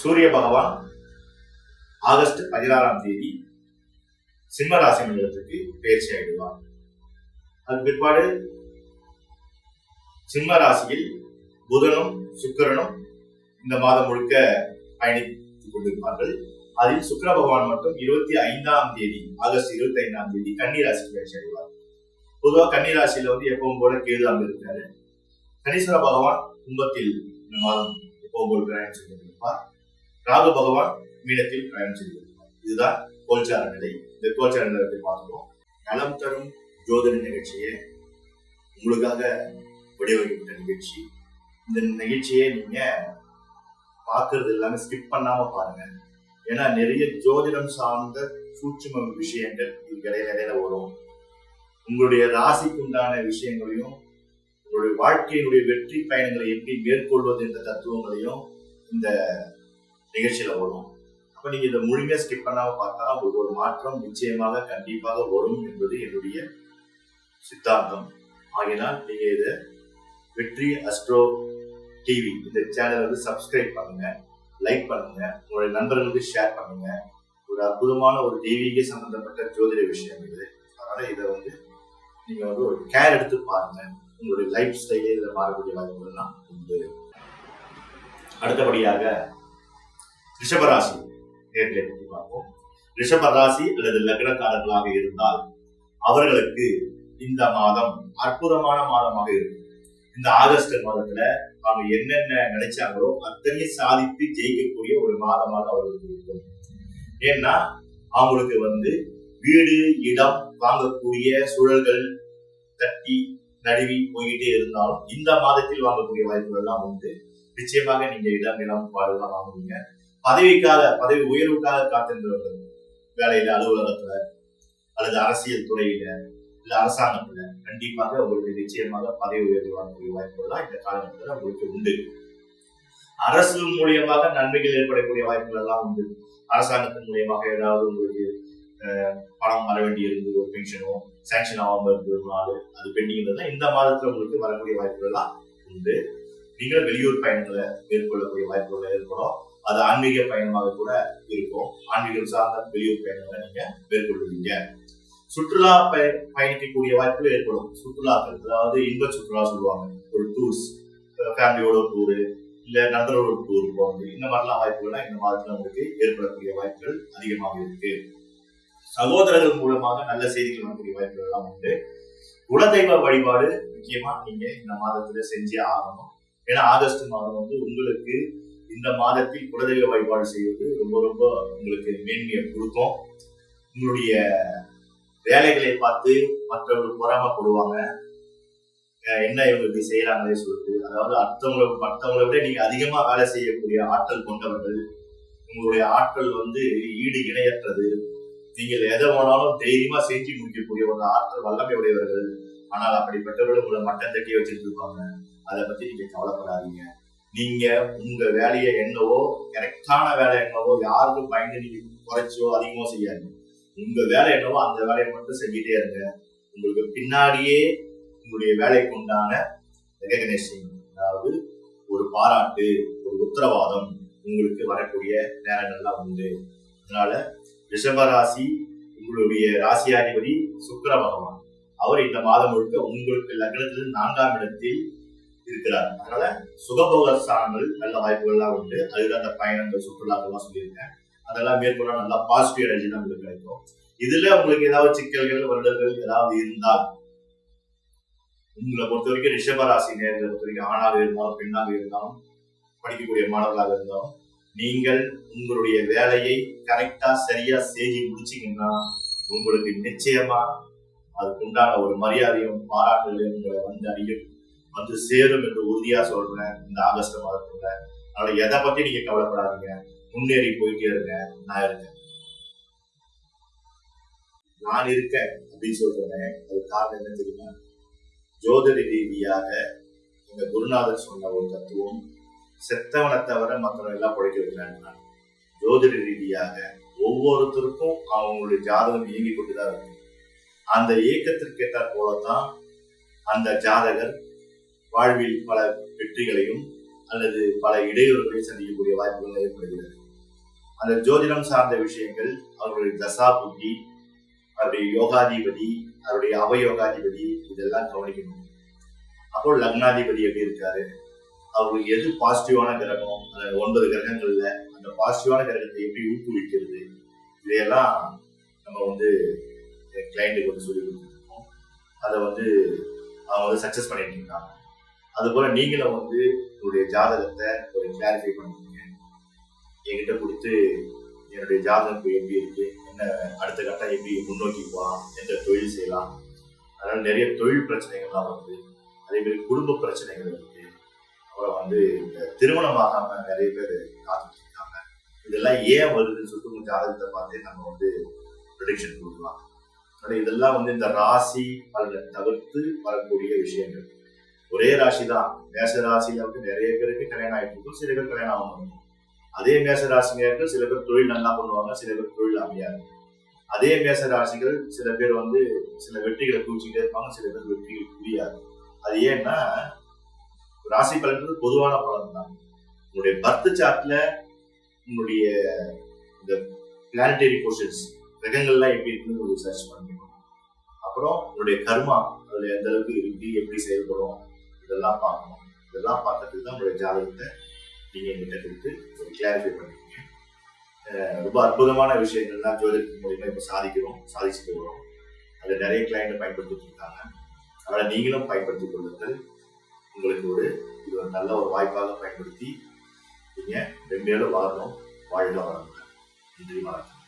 சூரிய பகவான் ஆகஸ்ட் பதினாறாம் தேதி சிம்ம ராசி மண்டலத்துக்கு பயிற்சி ஆகிடுவார் அது பிற்பாடு சிம்ம ராசியில் புதனும் சுக்கிரனும் இந்த மாதம் முழுக்க பயணித்துக் கொண்டிருப்பார்கள். அதில் சுக்கிர பகவான் மட்டும் இருபத்தி ஐந்தாம் தேதி ஆகஸ்ட் இருபத்தி ஐந்தாம் தேதி கன்னிராசிக்கு பயிற்சி அடைவார் பொதுவாக கன்னிராசியில வந்து எப்பவும் போல கேது அங்க இருக்காரு. கணீஸ்வர பகவான் கும்பத்தில் இந்த மாதம் எப்பவும் போல் பிரயாணம் செய்து கொண்டிருப்பார். ராகு பகவான் மீனத்தில் பயணம் செய்து இதுதான் கோல்சார நிலை. இந்த கோல்சார நிலத்தை பார்க்கிறோம். நலம் தரும் ஜோதிட நிகழ்ச்சியை உங்களுக்காக வடிவமைக்கப்பட்ட நிகழ்ச்சி. இந்த நிகழ்ச்சியை நீங்க பார்க்கறது எல்லாமே ஸ்கிப் பண்ணாம பாருங்க. ஏன்னா நிறைய ஜோதிடம் சார்ந்த சூட்சும விஷயங்கள் இதுக்கு இடையில இடையில வரும். உங்களுடைய ராசிக்குண்டான விஷயங்களையும் உங்களுடைய வாழ்க்கையினுடைய வெற்றி பயணங்களை எப்படி மேற்கொள்வது என்ற தத்துவங்களையும் இந்த நிகழ்ச்சியில வரும் அப்ப நீங்க இதை முழுமையா ஸ்கிப் பண்ணாம பார்த்தா உங்களுக்கு ஒரு மாற்றம் நிச்சயமாக கண்டிப்பாக வரும் என்பது என்னுடைய சித்தாந்தம். ஆகினால் நீங்க இதை வெற்றி அஸ்ட்ரோ டிவி இந்த சேனலை வந்து சப்ஸ்கிரைப் பண்ணுங்க லைக் பண்ணுங்க உங்களுடைய நண்பர்களுக்கு ஷேர் பண்ணுங்க. ஒரு அற்புதமான ஒரு தெய்வீக சம்பந்தப்பட்ட ஜோதிட விஷயம் இது. அதனால இதை வந்து நீங்க வந்து ஒரு கேர் எடுத்து பாருங்க. உங்களுடைய லைஃப் ஸ்டைலே இதில் மாறக்கூடிய வாய்ப்புகள்லாம் உண்டு. அடுத்தபடியாக ரிஷபராசி நேர்களை பற்றி பார்ப்போம். ரிஷபராசி அல்லது லக்னக்காரர்களாக இருந்தால் அவர்களுக்கு இந்த மாதம் அற்புதமான மாதமாக இருக்கும். இந்த ஆகஸ்ட் மாதத்துல அவங்க என்னென்ன நினைச்சாங்களோ அத்தனையும் சாதித்து ஜெயிக்கக்கூடிய ஒரு மாதமாக அவர்களுக்கு இருக்கும். ஏன்னா அவங்களுக்கு வந்து வீடு இடம் வாங்கக்கூடிய சூழல்கள் தட்டி நழுவி போய்கிட்டே இருந்தாலும் இந்த மாதத்தில் வாங்கக்கூடிய வாய்ப்புகள் எல்லாம் உண்டு. நிச்சயமாக நீங்க இடம் இடம் பாடுலாம் வாங்குவீங்க. பதவிக்காக பதவி உயர்வுக்காக காத்திருந்தவர்கள் வேலையில அலுவலகத்துல அல்லது அரசியல் துறையில இல்ல அரசாங்கத்துல கண்டிப்பாக உங்களுக்கு நிச்சயமாக பதவி உயர்வு வாங்கக்கூடிய இந்த காலகட்டத்தில் உங்களுக்கு உண்டு. அரசு மூலியமாக நன்மைகள் ஏற்படக்கூடிய வாய்ப்புகள் எல்லாம் உண்டு. அரசாங்கத்தின் மூலியமாக ஏதாவது உங்களுக்கு பணம் வர வேண்டி இருந்து ஒரு பென்ஷனோ சாங்ஷன் ஆகாம இருந்து ஒரு நாள் அது பெண்டிங் தான் இந்த மாதத்துல உங்களுக்கு வரக்கூடிய வாய்ப்புகள் எல்லாம் உண்டு. நீங்கள் வெளியூர் பயணங்களை மேற்கொள்ளக்கூடிய வாய்ப்புகள் ஏற்படும். அது ஆன்மீக பயணமாக கூட இருக்கும். ஆன்மீகம் சார்ந்த வெளியூர் பயணங்களை நீங்க மேற்கொள்வீங்க. சுற்றுலா பய பயணிக்கக்கூடிய வாய்ப்புகள் ஏற்படும். சுற்றுலாக்கள் அதாவது இன்ப சுற்றுலா சொல்லுவாங்க. ஒரு டூர்ஸ் ஃபேமிலியோட டூரு இல்ல நண்பர்களோட டூர் போகிறது இந்த மாதிரிலாம் வாய்ப்புகள்லாம் இந்த மாதத்துல உங்களுக்கு ஏற்படக்கூடிய வாய்ப்புகள் அதிகமாக இருக்கு. சகோதரர்கள் மூலமாக நல்ல செய்திகள் வரக்கூடிய வாய்ப்புகள் எல்லாம் உண்டு. குலதெய்வ வழிபாடு முக்கியமா நீங்க இந்த மாதத்துல செஞ்சே ஆகணும். ஏன்னா ஆகஸ்ட் மாதம் வந்து உங்களுக்கு இந்த மாதத்தில் குலதெய்வ வழிபாடு செய்வது ரொம்ப ரொம்ப உங்களுக்கு மேன்மையை கொடுக்கும். உங்களுடைய வேலைகளை பார்த்து மற்றவர்கள் பொறாமப்படுவாங்க. என்ன இவங்க இப்படி செய்யறாங்களே சொல்லிட்டு அதாவது அடுத்தவங்களை மற்றவங்களை விட நீங்க அதிகமா வேலை செய்யக்கூடிய ஆற்றல் கொண்டவர்கள் உங்களுடைய ஆற்றல் வந்து ஈடு இணையற்றது. நீங்கள் எதை வேணாலும் தைரியமா செஞ்சு முடிக்கக்கூடிய ஒரு ஆற்றல் வல்லமை உடையவர்கள். ஆனால் அப்படிப்பட்டவர்கள் உங்களை மட்டம் தட்டி வச்சுட்டு இருப்பாங்க. அதை பத்தி நீங்க கவலைப்படாதீங்க. நீங்க உங்க வேலையை என்னவோ கரெக்டான வேலை என்னவோ யாருக்கும் பயந்து நீங்க குறைச்சோ அதிகமோ செய்யாது உங்க வேலை என்னவோ அந்த வேலையை மட்டும் செஞ்சுட்டே இருங்க. உங்களுக்கு பின்னாடியே உங்களுடைய வேலைக்கு உண்டான ரெகக்னைசேஷன் அதாவது ஒரு பாராட்டு ஒரு உத்தரவாதம் உங்களுக்கு வரக்கூடிய நேரங்கள்லாம் உண்டு. அதனால ரிஷபராசி உங்களுடைய ராசியாதிபதி சுக்கர பகவான் அவர் இந்த மாதம் முழுக்க உங்களுக்கு லக்னத்தில் நான்காம் இடத்தில் இருக்கிறார். அதனால சுகபோக ஸ்தானங்கள் நல்ல வாய்ப்புகள்லாம் உண்டு. அதுதான் அந்த பயணங்கள் சுற்றுலாக்கள்லாம் சொல்லியிருக்கேன். அதெல்லாம் மேற்கொள்ள நல்லா பாசிட்டிவ் எனர்ஜி தான் கிடைக்கும். இதுல உங்களுக்கு ஏதாவது சிக்கல்கள் வருடங்கள் ஏதாவது இருந்தால் உங்களை பொறுத்த வரைக்கும் ரிஷபராசி நேர்களை பொறுத்த வரைக்கும் ஆணாக இருந்தாலும் பெண்ணாக இருந்தாலும் படிக்கக்கூடிய மாணவர்களாக இருந்தாலும் நீங்கள் உங்களுடைய வேலையை கரெக்டா சரியா செஞ்சு முடிச்சீங்கன்னா உங்களுக்கு நிச்சயமா அதுக்கு உண்டான ஒரு மரியாதையும் பாராட்டுகளையும் உங்களை வந்து அறியும் வந்து சேரும் என்று உறுதியா சொல்றேன். இந்த ஆகஸ்ட் மாதத்துல. அதனால எதை பத்தி நீங்க கவலைப்படாதீங்க. முன்னேறி போயிட்டே இருங்க. நான் இருக்கேன். நான் இருக்கேன் அப்படின்னு சொல்றேன். அது காரணம் என்ன தெரியுமா? ஜோதிட ரீதியாக எங்க குருநாதர் சொன்ன ஒரு தத்துவம் செத்தவனை தவிர மற்றவன் எல்லாம் படைக்க வைக்கிறாங்க ஜோதிட ரீதியாக ஒவ்வொருத்தருக்கும் அவங்களுடைய ஜாதகம் இயங்கி கொண்டுதான் இருக்கு. அந்த இயக்கத்திற்கு ஏற்ற போலதான் அந்த ஜாதகர் வாழ்வில் பல வெற்றிகளையும் அல்லது பல இடையூறுகளையும் சந்திக்கக்கூடிய வாய்ப்புகள் ஏற்படுகிறது. அந்த ஜோதிடம் சார்ந்த விஷயங்கள் அவர்களுடைய தசா புத்தி அவருடைய யோகாதிபதி அவருடைய அவயோகாதிபதி இதெல்லாம் கவனிக்கணும். அப்போ லக்னாதிபதி எப்படி இருக்காரு? அவருக்கு எது பாசிட்டிவான கிரகம்? அந்த ஒன்பது கிரகங்கள்ல அந்த பாசிட்டிவான கிரகத்தை எப்படி ஊக்குவிக்கிறது? இதையெல்லாம் நம்ம வந்து கிளைண்ட்டுக்கு வந்து சொல்லி கொடுத்துருக்கோம் அதை வந்து அவங்க வந்து சக்சஸ் பண்ணிட்டு இருக்காங்க. அதுபோல நீங்களும் வந்து உங்களுடைய ஜாதகத்தை ஒரு கிளாரிஃபை பண்ணுவீங்க. என்கிட்ட கொடுத்து என்னுடைய ஜாதகம் இப்போ எப்படி இருக்கு என்ன அடுத்த கட்டம் எப்படி முன்னோக்கி போகலாம் எந்த தொழில் செய்யலாம். அதனால நிறைய தொழில் பிரச்சனைகள்லாம் வருது. அதே மாதிரி குடும்ப பிரச்சனைகள் இருக்கு. அப்புறம் வந்து இந்த திருமணமாகாம நிறைய பேர் காத்துட்டு இருக்காங்க இதெல்லாம் ஏன் வருதுன்னு சொல்லிட்டு உங்க ஜாதகத்தை பார்த்து நம்ம வந்து ப்ரொடிக்ஷன் கொடுக்கலாம். ஆனால் இதெல்லாம் வந்து இந்த ராசி பலனை தவிர்த்து வரக்கூடிய விஷயங்கள். ஒரே ராசி தான் மேச ராசியில வந்து நிறைய பேருக்கு கல்யாணம் ஆகிட்டு இருக்கும். சில பேர் கல்யாணம் ஆகணும் அதே மேச ராசிங்க சில பேர் தொழில் நல்லா பண்ணுவாங்க சில பேர் தொழில் அமையாது. அதே மேச ராசிகள் சில பேர் வந்து சில வெற்றிகளை குவிச்சுட்டே இருப்பாங்க சில பேர் வெற்றிகள் புரியாது அது ஏன்னா ராசி பலன்றது பொதுவான பலன் தான் உங்களுடைய பர்த் சார்ட்ல உங்களுடைய இந்த பிளானிட்டரி போர்ஷன்ஸ் கிரகங்கள்லாம் எப்படி இருக்குன்னு ஒரு சர்ச் பண்ணிக்கணும். அப்புறம் உங்களுடைய கர்மா அதுல எந்த அளவுக்கு இருக்கு எப்படி செயல்படும் இதெல்லாம் பார்க்கணும். இதெல்லாம் பார்க்கறதுக்கு தான் உங்களுடைய ஜாதகத்தை நீங்க எங்கிட்ட கொடுத்து ஒரு கிளாரிஃபை பண்ணிக்கோங்க. ரொம்ப அற்புதமான விஷயங்கள்லாம் ஜோதிடத்தின் மூலியமா இப்போ சாதிக்கிறோம் சாதிச்சுட்டு வரோம். அதை நிறைய கிளைண்ட் பயன்படுத்திட்டு இருக்காங்க. அதனால நீங்களும் பயன்படுத்திக் கொள்ளுங்கள். உங்களுக்கு ஒரு இது ஒரு நல்ல ஒரு வாய்ப்பாக பயன்படுத்தி நீங்க மென்மேலும் வாழணும் வாழ்க வளமுடன் நன்றி வணக்கம்.